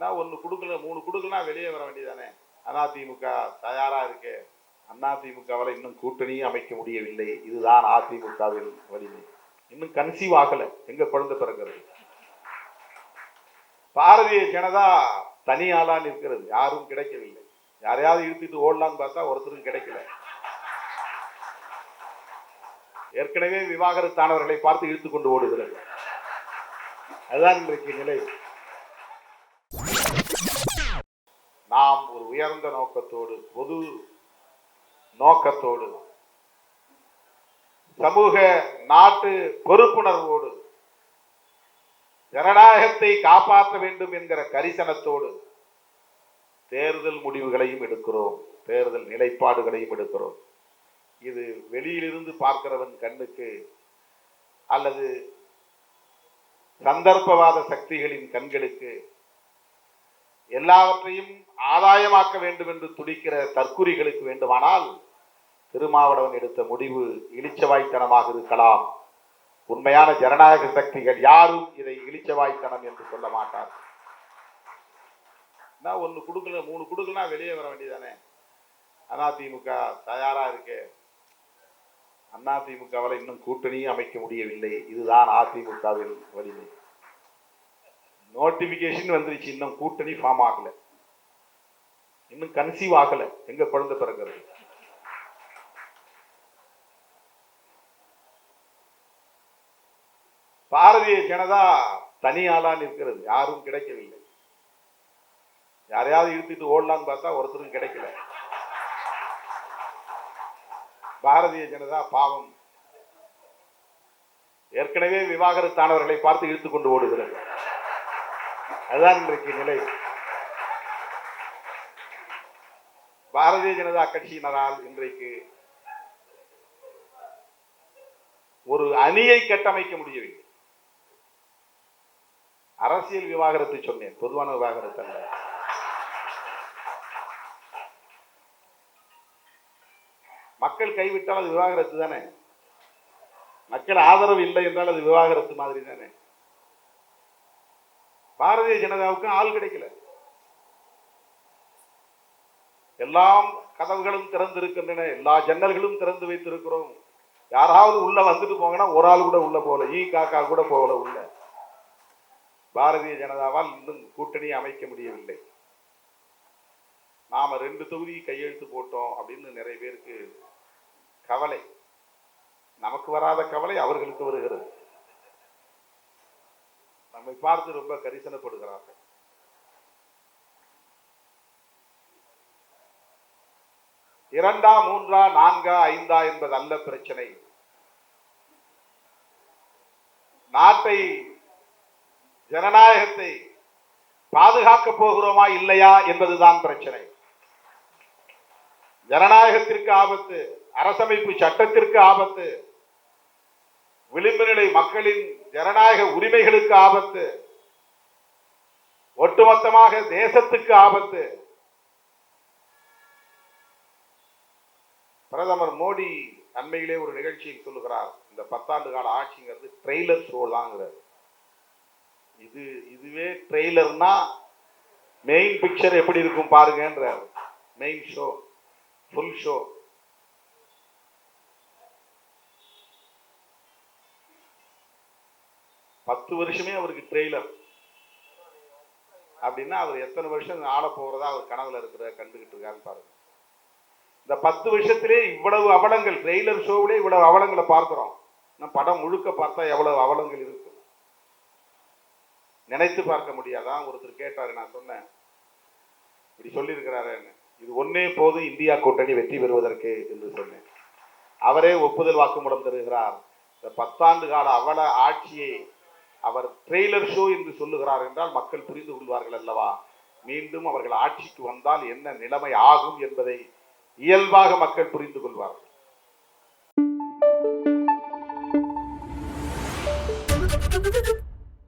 நான் ஒன்று கொடுக்கல மூணு கொடுக்கலாம் வெளியே வர வேண்டியதானே அதிமுக தயாரா இருக்கு. அதிமுகவில் இன்னும் கூட்டணியும் அமைக்க முடியவில்லை. இதுதான் அதிமுகவின் வலிமை. இன்னும் கன்சீவ் ஆகல. எங்க குழந்தை பிறக்கிறது? பாரதிய ஜனதா தனியாளா நிற்கிறது. யாரும் கிடைக்கவில்லை. யாரையாவது இழுத்துட்டு ஓடலாம்னு பார்த்தா ஒருத்தரும் கிடைக்கல. ஏற்கனவே விவாகரத்தானவர்களை பார்த்து இழுத்து கொண்டு ஓடுகிறது அதுதான் இன்றைக்கு நிலை. நாம் ஒரு உயர்ந்த நோக்கத்தோடு பொது நோக்கத்தோடு சமூக நாட்டு பொறுப்புணர்வோடு ஜனநாயகத்தை காப்பாற்ற வேண்டும் என்கிற கரிசனத்தோடு தேர்தல் முடிவுகளையும் எடுக்கிறோம் தேர்தல் நிலைப்பாடுகளையும் எடுக்கிறோம். இது வெளியிலிருந்து பார்க்கிறவன் கண்ணுக்கு அல்லது சந்தர்ப்பவாத சக்திகளின் கண்களுக்கு எல்லாவற்றையும் ஆதாயமாக்க வேண்டும் என்று துடிக்கிற தற்குறிகளுக்கு வேண்டுமானால் திருமாவளவன் எடுத்த முடிவு இளிச்சவாய்த்தனமாக இருக்கலாம். உண்மையான ஜனநாயக சக்திகள் யாரும் இதை இளிச்சவாய்த்தனம் என்று சொல்ல மாட்டார் நான் ஒன்று கொடுக்கல மூணு கொடுக்கலாம் வெளியே வர வேண்டியதானே? அதிமுக தயாரா இருக்கு. அதிமுகவில் இன்னும் கூட்டணியும் அமைக்க முடியவில்லை. இதுதான் அதிமுகவின் வலிமை. நோட்டிபிகேஷன் வந்துருச்சு. இன்னும் கூட்டணி ஃபார்ம் ஆகல. இன்னும் கன்சீவ் ஆகல. எங்க குழந்தை பிறக்கிறது? பாரதிய ஜனதா தனியாளா நிற்கிறது. யாரும் கிடைக்கவில்லை. யாரையாவது இழுத்துட்டு ஓடலாம்னு பார்த்தா ஒருத்தரும் கிடைக்கல. பாரதிய ஜனதா பாவம். ஏற்கனவே விவாகரத்தானவர்களை பார்த்து இழுத்து கொண்டு ஓடுகிறது அதுதான் இன்றைக்கு நிலை. பாரதிய ஜனதா கட்சியினரால் இன்றைக்கு ஒரு அணியை கட்டமைக்க முடியவில்லை. அரசியல் விவாகரத்தை சொன்னேன் பொதுவான விவாகரத்து அல்ல. மக்கள் கைவிட்டால் அது விவாகரத்து தானே? மக்கள் ஆதரவு இல்லை என்றால் அது விவாகரத்து மாதிரி தானே? பாரதிய ஜனதாவுக்கும் ஆள் கிடைக்கல. எல்லாம் கதவுகளும் திறந்திருக்கின்றன எல்லா ஜன்னல்களும் திறந்து வைத்திருக்கிறோம். யாராவது உள்ள வந்துட்டு போங்கன்னா ஒரு ஆள் கூட உள்ள போகல ஈ காக்கா கூட போகல உள்ள. பாரதிய ஜனதாவால் இன்னும் கூட்டணி அமைக்க முடியவில்லை. நாம ரெண்டு தொகுதி கையெழுத்து போட்டோம் அப்படின்னு நிறைய பேருக்கு கவலை. நமக்கு வராத கவலை அவர்களுக்கு வருகிறது. நம்மை பார்த்து ரொம்ப கரிசனப்படுகிறார்கள். இரண்டா மூன்றா நான்கா ஐந்தா என்பது அல்ல பிரச்சனை. நாட்டை ஜனநாயகத்தை பாதுகாக்க போகிறோமா இல்லையா என்பதுதான் பிரச்சனை. ஜனநாயகத்திற்கு ஆபத்து அரசமைப்பு சட்டத்திற்கு ஆபத்து விளிம்பு நிலை மக்களின் ஜனநாயக உரிமைகளுக்கு ஆபத்து ஒட்டுமொத்தமாக தேசத்துக்கு ஆபத்து. பிரதமர் மோடி அண்மையிலே ஒரு நிகழ்ச்சியில் சொல்லுகிறார். இந்த பத்தாண்டு கால ஆட்சிங்கிறது ட்ரெய்லர் ஷோ தாங்கிறார். இது இதுவே ட்ரெய்லர்னா மெயின் பிக்சர் எப்படி இருக்கும் பாருங்கன்றார். மெயின் ஷோ ஃபுல் ஷோ பத்து வருஷமே அவருக்கு ட்ரெய்லர் அப்படின்னா அவர் எத்தனை வருஷம் ஆள போகிறதா அவர் கனவுல இருக்கிற கண்டுகிட்டு இருக்காருன்னு பாருங்க. இந்த பத்து வருஷத்திலே இவ்வளவு அவலங்கள் ட்ரெய்லர் ஷோவிலே இவ்வளவு அவலங்களை பார்க்குறோம். நம்ம படம் முழுக்க பார்த்தா எவ்வளவு அவலங்கள் இருக்கு. நினைத்து பார்க்க முடியாதான் ஒருத்தர் கேட்டார் நான் சொன்னேன். இப்படி சொல்லியிருக்கிறாருன்னு இது ஒன்னே போதும் இந்தியா கூட்டணி வெற்றி பெறுவதற்கு என்று சொன்னேன். அவரே ஒப்புதல் வாக்குமூலம் தருகிறார். இந்த பத்தாண்டு கால அவல ஆட்சியை அவர் ட்ரெய்லர் ஷோ என்று சொல்லுகிறார் என்றால் மக்கள் புரிந்து கொள்வார்கள் அல்லவா மீண்டும் அவர்கள் ஆட்சிக்கு வந்தால் என்ன நிலைமை ஆகும் என்பதை இயல்பாக மக்கள் புரிந்து கொள்வார்கள்